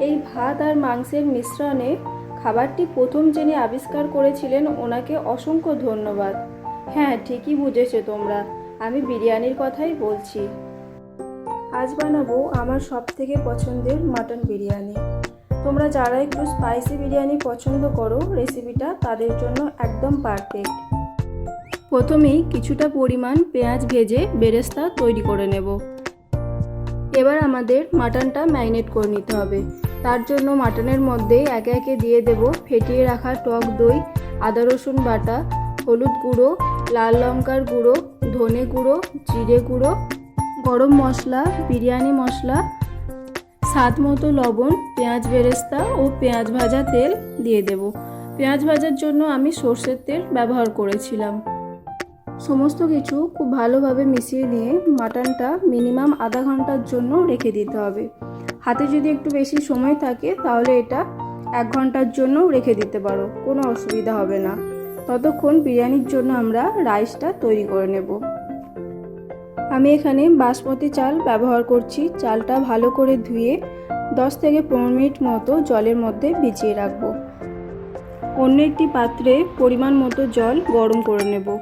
এই ভাত আর মাংসের মিশ্রণে খাবারটি প্রথম যিনি আবিষ্কার করেছিলেন, ওনাকে অসংখ্য ধন্যবাদ। হ্যাঁ ঠিকই বুঝেছ তোমরা। আমি বিরিয়ানির কথাই বলছি। আজ বানাবো আমার সব থেকে পছন্দের মাটন বিরিয়ানি। তোমরা যারা একটু স্পাইসি বিরিয়ানি পছন্দ করো রেসিপিটা তাদের জন্য একদম পারফেক্ট প্রথমেই কিছুটা পরিমাণ পেঁয়াজ ভেজে বেরেস্তা তৈরি করে নেব। এবার আমাদের মাটনটা ম্যারিনেট করে নিতে হবে। তার জন্য মাটনের মধ্যে একে একে দিয়ে দেব ফেটিয়ে রাখা টক দই, আদা রসুন বাটা, হলুদ গুঁড়ো, লাল লঙ্কার গুঁড়ো, ধনে গুঁড়ো, জিরে গুঁড়ো, গরম মশলা, বিরিয়ানি মশলা, স্বাদ মতো লবণ, পেঁয়াজ বেরেস্তা ও পেঁয়াজ ভাজা তেল দিয়ে দেব। পেঁয়াজ ভাজার জন্য আমি সর্ষের তেল ব্যবহার করেছিলাম। সমস্ত কিছু খুব ভালোভাবে মিশিয়ে নিয়ে মাটনটা মিনিমাম আধা ঘণ্টার জন্য রেখে দিতে হবে। হাতে যদি একটু বেশি সময় থাকে, তাহলে এটা এক ঘণ্টার জন্য রেখে দিতে পারো। কোনো অসুবিধা হবে না। ততক্ষণ বিরিয়ানির জন্য আমরা রাইসটা তৈরি করে নেব। আমি এখানে বাসমতি চাল ব্যবহার করছি। চালটা ভালো করে ধুয়ে 10 থেকে পনেরো মিনিট মতো জলের মধ্যে ভিজিয়ে রাখব। অন্য একটি পাত্রে পরিমাণ মতো জল গরম করে নেব।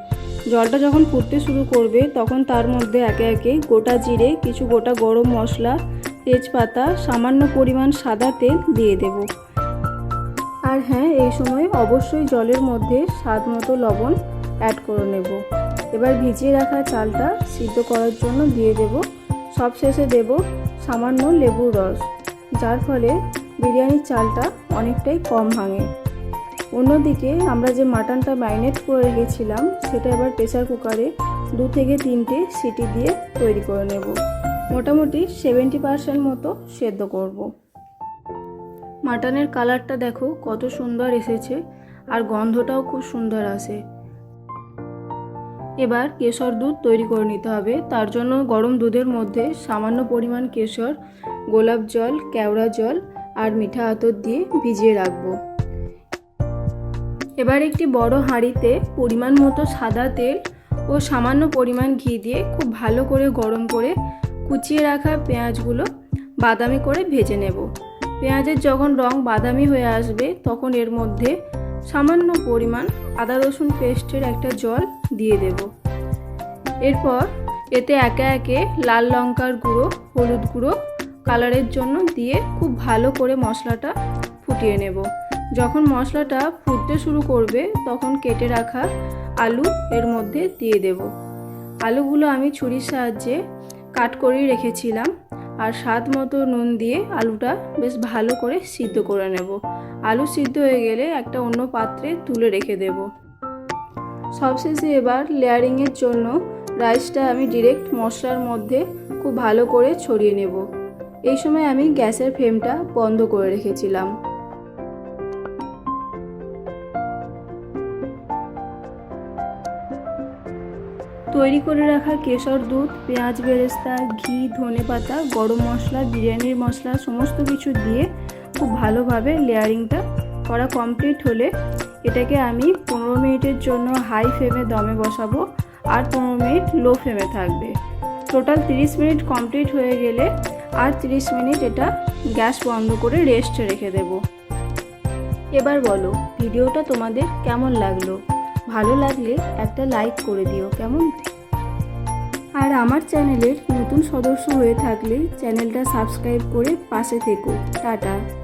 জলটা যখন ফুটতে শুরু করবে, তখন তার মধ্যে একে একে গোটা জিরে, কিছু গোটা গরম মশলা তেজপাতা, সামান্য পরিমাণ সাদা তেল দিয়ে দেব। আর হ্যাঁ এই সময় অবশ্যই জলের মধ্যে স্বাদ মতো লবণ অ্যাড করে নেব। এবার ভিজিয়ে রাখা চালটা সিদ্ধ করার জন্য দিয়ে দেব। সবশেষে দেব সামান্য লেবুর রস, যার ফলে বিরিয়ানির চালটা অনেকটাই কম ভাঙে। অন্যদিকে আমরা যে মাটনটা ম্যারিনেট করে রেখেছিলাম, সেটা এবার প্রেসার কুকারে দু থেকে তিনটে সিটি দিয়ে তৈরি করে নেব। মোটামুটি সেভেন্টি পার্সেন্ট মতো সেদ্ধ করব। মাটনের কালারটা দেখো কত সুন্দর এসেছে আর গন্ধটাও খুব সুন্দর আসে এবার কেশর দুধ তৈরি করে নিতে হবে। তার জন্য গরম দুধের মধ্যে সামান্য পরিমাণ কেশর, গোলাপ জল, কেওড়া জল আর মিঠা আতর দিয়ে ভিজিয়ে রাখব। এবার একটি বড় হাঁড়িতে পরিমাণ মতো সাদা তেল ও সামান্য পরিমাণ ঘি দিয়ে খুব ভালো করে গরম করে কুচিয়ে রাখা পেঁয়াজগুলো বাদামি করে ভেজে নেব। পেঁয়াজের যখন রং বাদামি হয়ে আসবে, তখন এর মধ্যে সামান্য পরিমাণ আদা রসুন পেস্টের একটা জল দিয়ে দেব। এরপর এতে একে একে লাল লঙ্কার গুঁড়ো, হলুদ গুঁড়ো, কালারের জন্য দিয়ে খুব ভালো করে মশলাটা ফুটিয়ে নেব। যখন মশলাটা ফুটতে শুরু করবে, তখন কেটে রাখা আলু এর মধ্যে দিয়ে দেব। আলুগুলো আমি ছুরির সাহায্যে কাট করেই রেখেছিলাম। আর স্বাদ মতো নুন দিয়ে আলুটা বেশ ভালো করে সিদ্ধ করে নেব। আলু সিদ্ধ হয়ে গেলে একটা অন্য পাত্রে তুলে রেখে দেব। সবশেষে এবার লেয়ারিংয়ের জন্য রাইসটা আমি ডিরেক্ট মশলার মধ্যে খুব ভালো করে ছড়িয়ে নেব। এই সময় আমি গ্যাসের ফ্লেমটা বন্ধ করে রেখেছিলাম। তৈরি করে রাখা কেশর দুধ, পেঁয়াজ বেরেস্তা, ঘি, ধনে পাতা, গরম মশলা, বিরিয়ানির মশলা, সমস্ত কিছু দিয়ে খুব ভালোভাবে লেয়ারিংটা করা কমপ্লিট হলে এটাকে আমি পনেরো মিনিটের জন্য হাই ফ্লেমে দমে বসাবো আর পনেরো মিনিট লো ফ্লেমে থাকবে। টোটাল 30 মিনিট কমপ্লিট হয়ে গেলে আর 30 মিনিট এটা গ্যাস বন্ধ করে রেস্টে রেখে দেব। এবার বলো, ভিডিওটা তোমাদের কেমন লাগল? ভালো লাগলে একটা লাইক করে দিও, কেমন? আর আমার চ্যানেলের নতুন সদস্য হয়ে থাকলে চ্যানেলটা সাবস্ক্রাইব করে পাশে থেকো। টাটা।